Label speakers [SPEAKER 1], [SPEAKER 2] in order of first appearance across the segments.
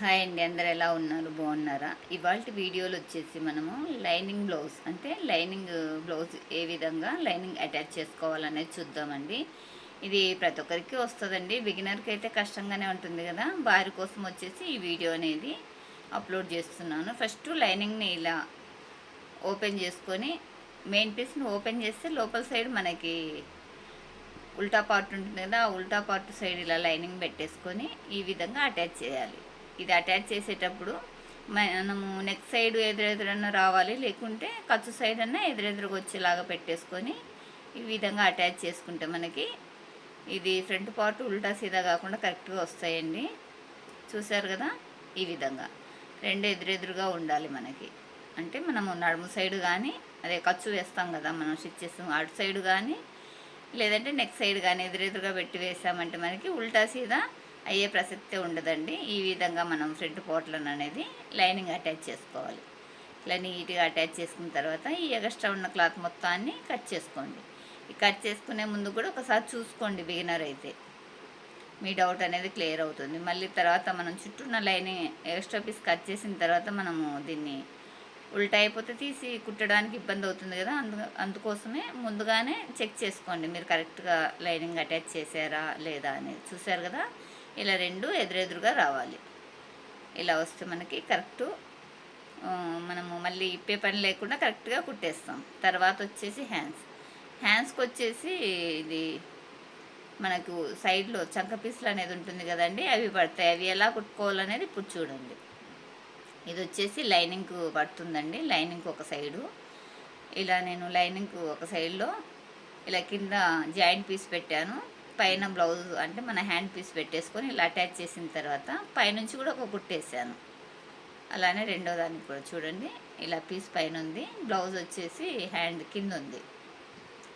[SPEAKER 1] Hi అండి అందరు ఎలా ఉన్నారు? బాగున్నారా? ఇవాళ వీడియోలో వచ్చేసి మనము లైనింగ్ బ్లౌజ్ అంటే లైనింగ్ బ్లౌజ్ ఏ విధంగా లైనింగ్ అటాచ్ చేసుకోవాలనేది చూద్దామండి. ఇది ప్రతి ఒక్కరికి వస్తుందండి. బిగినర్కి అయితే కష్టంగానే ఉంటుంది కదా. వారి కోసం వచ్చేసి ఈ వీడియో అనేది అప్లోడ్ చేస్తున్నాను. ఫస్ట్ లైనింగ్ని ఇలా ఓపెన్ చేసుకొని మెయిన్ పీస్ని ఓపెన్ చేస్తే లోపల సైడ్ మనకి ఉల్టా పార్ట్ ఉంటుంది కదా ఆ ఉల్టా పార్ట్ సైడ్ ఇలా లైనింగ్ పెట్టేసుకొని ఈ విధంగా అటాచ్ చేయాలి. ఇది అటాచ్ చేసేటప్పుడు మనము నెక్ సైడ్ ఎదురెదురన్నా రావాలి లేకుంటే ఖర్చు సైడ్ అన్నా ఎదురెదురుగా వచ్చేలాగా పెట్టేసుకొని ఈ విధంగా అటాచ్ చేసుకుంటే మనకి ఇది ఫ్రంట్ పార్ట్ ఉల్టా సీదా కాకుండా కరెక్ట్గా వస్తాయండి. చూసారు కదా? ఈ విధంగా. రెండు ఎదురెదురుగా ఉండాలి మనకి. అంటే మనము నడుము సైడ్ కానీ అదే ఖర్చు వేస్తాం కదా మనం స్టిచ్ చేస్తాం అటు సైడ్ కానీ లేదంటే నెక్ సైడ్ కానీ ఎదురెదురుగా పెట్టి వేసామంటే మనకి ఉల్టా సీదా అయ్యే ప్రసక్తే ఉండదండి. ఈ విధంగా మనం ఫ్రంట్ పోట్లను అనేది లైనింగ్ అటాచ్ చేసుకోవాలి. ఇట్లా నీట్గా అటాచ్ చేసుకున్న తర్వాత ఈ ఎక్స్ట్రా ఉన్న క్లాత్ మొత్తాన్ని కట్ చేసుకోండి. ఈ కట్ చేసుకునే ముందు కూడా ఒకసారి చూసుకోండి బిగినర్ అయితే. మీ డౌట్ అనేది క్లియర్ అవుతుంది. మళ్ళీ తర్వాత మనం చుట్టూ ఉన్న లైనింగ్ ఎక్స్ట్రా పీస్ కట్ చేసిన తర్వాత మనము దీన్ని ఉల్టా అయిపోతే తీసి కుట్టడానికి ఇబ్బంది అవుతుంది కదా. అందు అందుకోసమే ముందుగానే చెక్ చేసుకోండి. మీరు కరెక్ట్గా లైనింగ్ అటాచ్ చేశారా లేదా అనేది. చూసారు కదా? ఇలా రెండు ఎదురెదురుగా రావాలి. ఇలా వస్తే మనకి కరెక్టు మనము మళ్ళీ ఇప్పే పని లేకుండా కరెక్ట్గా కుట్టేస్తాం. తర్వాత వచ్చేసి హ్యాండ్స్. హ్యాండ్స్కి వచ్చేసి ఇది మనకు సైడ్లో చంక పీసులు అనేది ఉంటుంది కదండి అవి పడతాయి. అవి ఎలా కుట్టుకోవాలనేది ఇప్పుడు చూడండి. ఇది వచ్చేసి లైనింగ్ పడుతుందండి లైనింగ్ ఒక సైడు. ఇలా నేను లైనింగ్ ఒక సైడ్లో ఇలా కింద జాయింట్ పీస్ పెట్టాను. పైన బ్లౌజ్ అంటే మన హ్యాండ్ పీస్ పెట్టేసుకొని ఇలా అటాచ్ చేసిన తర్వాత పైనుంచి కూడా ఒక కుట్టేసాను అలానే రెండో దానికి కూడా చూడండి ఇలా పీస్ పైన ఉంది బ్లౌజ్ వచ్చేసి హ్యాండ్ కింద ఉంది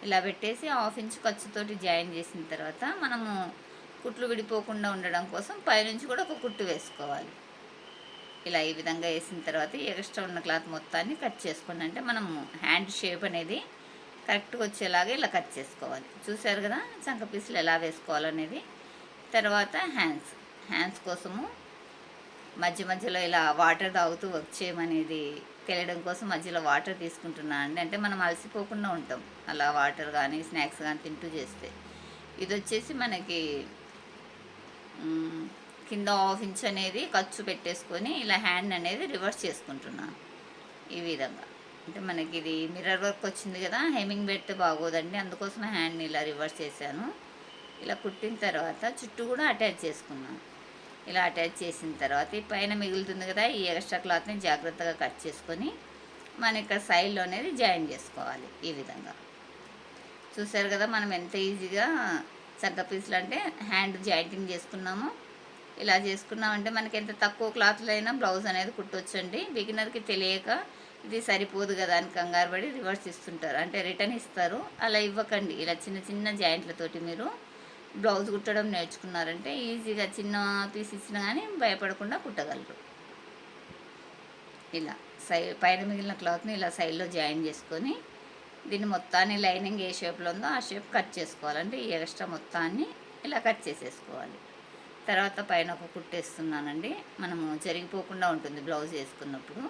[SPEAKER 1] ఇలా పెట్టేసి హాఫ్ ఇంచ్ ఖర్చుతోటి జాయిన్ చేసిన తర్వాత మనము కుట్లు విడిపోకుండా ఉండడం కోసం పైనుంచి కూడా ఒక కుట్టు వేసుకోవాలి. ఇలా ఈ విధంగా వేసిన తర్వాత ఎక్స్ట్రా ఉన్న క్లాత్ మొత్తాన్ని కట్ చేసుకోండి. అంటే మనము హ్యాండ్ షేప్ అనేది కరెక్ట్గా వచ్చేలాగా ఇలా కట్ చేసుకోవాలి. చూసారు కదా చంక పీసులు ఎలా వేసుకోవాలనేది? తర్వాత హ్యాండ్స్. హ్యాండ్స్ కోసము మధ్య మధ్యలో ఇలా వాటర్ తాగుతూ వర్క్ చేయమనేది తెలియడం కోసం మధ్యలో వాటర్ తీసుకుంటున్నాను అండి. అంటే మనం అలసిపోకుండా ఉంటాం. అలా వాటర్ కానీ స్నాక్స్ కానీ తింటూ చేస్తే. ఇది వచ్చేసి మనకి కింద హాఫ్ ఇంచ్ అనేది ఖర్చు పెట్టేసుకొని ఇలా హ్యాండ్ అనేది రివర్స్ చేసుకుంటున్నాను ఈ విధంగా. అంటే మనకి ఇది మిర్రర్ వర్క్ వచ్చింది కదా హెమింగ్ బెట్ బాగోదండి. అందుకోసం హ్యాండ్ని ఇలా రివర్స్ చేశాను. ఇలా కుట్టిన తర్వాత చుట్టూ కూడా అటాచ్ చేసుకున్నాను. ఇలా అటాచ్ చేసిన తర్వాత ఈ పైన మిగులుతుంది కదా ఈ ఎక్స్ట్రా క్లాత్ని జాగ్రత్తగా కట్ చేసుకొని మన ఇక్కడ సైడ్లో అనేది జాయిన్ చేసుకోవాలి ఈ విధంగా. చూసారు కదా మనం ఎంత ఈజీగా చక్క పీసులు అంటే హ్యాండ్ జాయింటింగ్ చేసుకున్నాము. ఇలా చేసుకున్నామంటే మనకి ఎంత తక్కువ క్లాత్లో అయినా బ్లౌజ్ అనేది కుట్టొచ్చండి. బిగినర్కి తెలియక ఇది సరిపోదు కదా అని కంగారు పడి రివర్స్ ఇస్తుంటారు. అంటే రిటర్న్ ఇస్తారు. అలా ఇవ్వకండి. ఇలా చిన్న చిన్న జాయింట్లతోటి మీరు బ్లౌజ్ కుట్టడం నేర్చుకున్నారంటే ఈజీగా చిన్న పీస్ ఇచ్చినా కానీ భయపడకుండా కుట్టగలరు. ఇలా సై పైన మిగిలిన క్లాత్ని ఇలా సైడ్లో జాయిన్ చేసుకొని దీన్ని మొత్తాన్ని లైనింగ్ ఏ షేప్లో ఉందో ఆ షేప్ కట్ చేసుకోవాలంటే ఈ ఎక్స్ట్రా మొత్తాన్ని ఇలా కట్ చేసేసుకోవాలి. తర్వాత పైన ఒక కుట్టేస్తున్నానండి మనము జరిగిపోకుండా ఉంటుంది బ్లౌజ్ వేసుకున్నప్పుడు.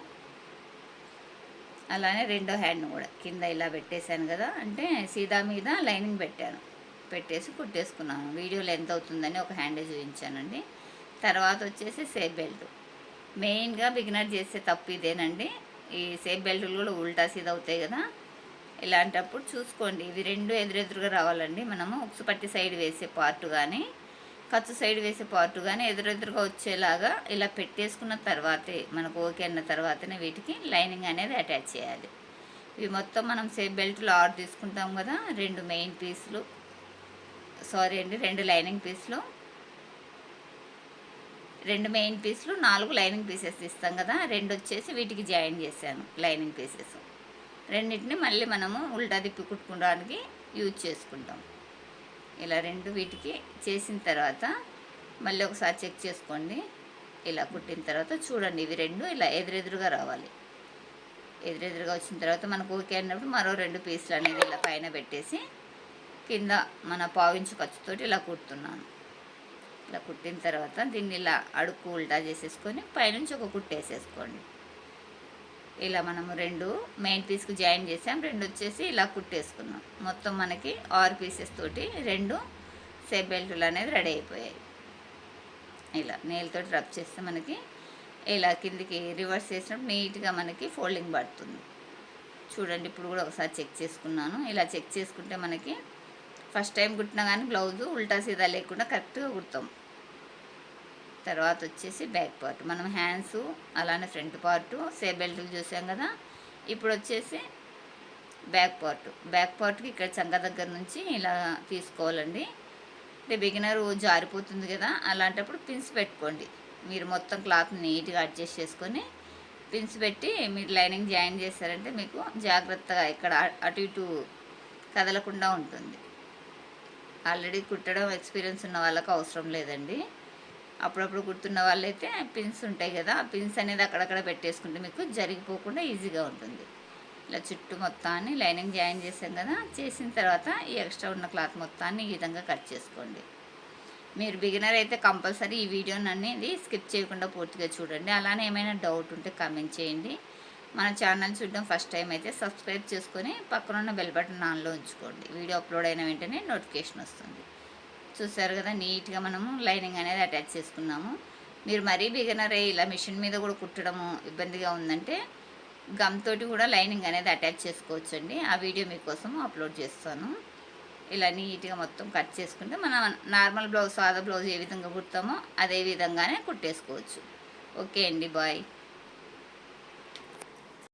[SPEAKER 1] అలానే రెండో హ్యాండ్ని కూడా కింద ఇలా పెట్టేశాను కదా అంటే సీదా మీద లైనింగ్ పెట్టాను. పెట్టేసి కుట్టేసుకున్నాను. వీడియోలో ఎంత అవుతుందని ఒక హ్యాండే చూపించానండి. తర్వాత వచ్చేసి సేఫ్ బెల్ట్. మెయిన్గా బిగినర్ చేసే తప్పు ఇదేనండి. ఈ సేఫ్ బెల్ట్లు కూడా ఉల్టా సీదా అవుతాయి కదా ఇలాంటప్పుడు చూసుకోండి. ఇవి రెండు ఎదురెదురుగా రావాలండి. మనము ఉక్సు పట్టి సైడ్ వేసే పార్ట్ కానీ ఖర్చు సైడ్ వేసే పార్ట్ కానీ ఎదురెదురుగా వచ్చేలాగా ఇలా పెట్టేసుకున్న తర్వాతే మనకు ఓకే అన్న తర్వాతనే వీటికి లైనింగ్ అనేది అటాచ్ చేయాలి. ఇవి మొత్తం మనం సేఫ్ బెల్ట్లో ఆర్డర్ తీసుకుంటాం కదా రెండు మెయిన్ పీసులు సారీ అండి రెండు లైనింగ్ పీసులు రెండు మెయిన్ పీసులు నాలుగు లైనింగ్ పీసెస్ ఇస్తాం కదా రెండు వచ్చేసి వీటికి జాయిన్ చేశాను లైనింగ్ పీసెస్ రెండింటిని మళ్ళీ మనము ఉల్టా తిప్పి కుట్టుకోవడానికి యూజ్ చేసుకుంటాం. ఇలా రెండు వీటికి చేసిన తర్వాత మళ్ళీ ఒకసారి చెక్ చేసుకోండి. ఇలా కుట్టిన తర్వాత చూడండి ఇవి రెండు ఇలా ఎదురెదురుగా రావాలి. ఎదురెదురుగా వచ్చిన తర్వాత మనకు ఓకే అన్నప్పుడు మరో రెండు పీసులు అనేది ఇలా పైన పెట్టేసి కింద మన పావించు ఖర్చుతోటి ఇలా కుడుతున్నాను. ఇలా కుట్టిన తర్వాత దీన్ని ఇలా అడుక్కు ఉల్టా చేసేసుకొని పైనుంచి ఒక కుట్టేసేసుకోండి ఇలా మనము రెండు మెయిన్ పీస్కి జాయిన్ చేసాం. రెండు వచ్చేసి ఇలా కుట్టేసుకున్నాం. మొత్తం మనకి ఆరు పీసెస్ తోటి రెండు సేప్ బెల్టులు అనేది రెడీ అయిపోయాయి. ఇలా నేలతోటి రబ్ చేస్తే మనకి ఇలా కిందికి రివర్స్ చేసినప్పుడు నీట్గా మనకి ఫోల్డింగ్ పడుతుంది. చూడండి ఇప్పుడు కూడా ఒకసారి చెక్ చేసుకున్నాను. ఇలా చెక్ చేసుకుంటే మనకి ఫస్ట్ టైం కుట్టినా కానీ బ్లౌజు ఉల్టా సీదా లేకుండా కరెక్ట్గా కుడతాం. తర్వాత వచ్చేసి బ్యాక్ పార్ట్. మనం హ్యాండ్స్ అలానే ఫ్రంట్ పార్ట్ సే బెల్ట్లు చూసాం కదా? ఇప్పుడు వచ్చేసి బ్యాక్ పార్ట్. బ్యాక్ పార్ట్కి ఇక్కడ చంగ దగ్గర నుంచి ఇలా తీసుకోవాలండి. అంటే బిగినర్ జారిపోతుంది కదా? అలాంటప్పుడు పిన్స్ పెట్టుకోండి. మీరు మొత్తం క్లాత్ నీట్గా అడ్జస్ట్ చేసుకొని పిన్స్ పెట్టి మీరు లైనింగ్ జాయిన్ చేశారంటే మీకు జాగ్రత్తగా ఇక్కడ అటు ఇటు కదలకుండా ఉంటుంది. ఆల్రెడీ కుట్టడం ఎక్స్పీరియన్స్ ఉన్న వాళ్ళకు అవసరం లేదండి. అప్పుడప్పుడు కుడుతున్న వాళ్ళైతే పిన్స్ ఉంటాయి కదా ఆ పిన్స్ అనేది అక్కడక్కడ పెట్టేసుకుంటే మీకు జరిగిపోకుండా ఈజీగా ఉంటుంది. ఇలా చుట్టూ మొత్తాన్ని లైనింగ్ జాయిన్ చేసాం కదా చేసిన తర్వాత ఈ ఎక్స్ట్రా ఉన్న క్లాత్ మొత్తాన్ని ఈ విధంగా కట్ చేసుకోండి. మీరు బిగినర్ అయితే కంపల్సరీ ఈ వీడియోని అనేది స్కిప్ చేయకుండా పూర్తిగా చూడండి. అలానే ఏమైనా డౌట్ ఉంటే కమెంట్ చేయండి. మన ఛానల్ చూడడం ఫస్ట్ టైం అయితే సబ్స్క్రైబ్ చేసుకొని పక్కన ఉన్న బెల్ బటన్ ఆన్లో ఉంచుకోండి. వీడియో అప్లోడ్ అయిన వెంటనే నోటిఫికేషన్ వస్తుంది. చూసారు కదా నీట్గా మనము లైనింగ్ అనేది అటాచ్ చేసుకున్నాము. మీరు మరీ బిగినరే ఇలా మిషన్ మీద కూడా కుట్టడము ఇబ్బందిగా ఉందంటే గమ్ తోటి కూడా లైనింగ్ అనేది అటాచ్ చేసుకోవచ్చు అండి ఆ వీడియో మీకోసం అప్లోడ్ చేస్తాను. ఇలా నీట్గా మొత్తం కట్ చేసుకుంటే మనం నార్మల్ బ్లౌజ్ సాదా బ్లౌజ్ ఏ విధంగా కుడతామో అదే విధంగానే కుట్టేసుకోవచ్చు. ఓకే అండి బాయ్.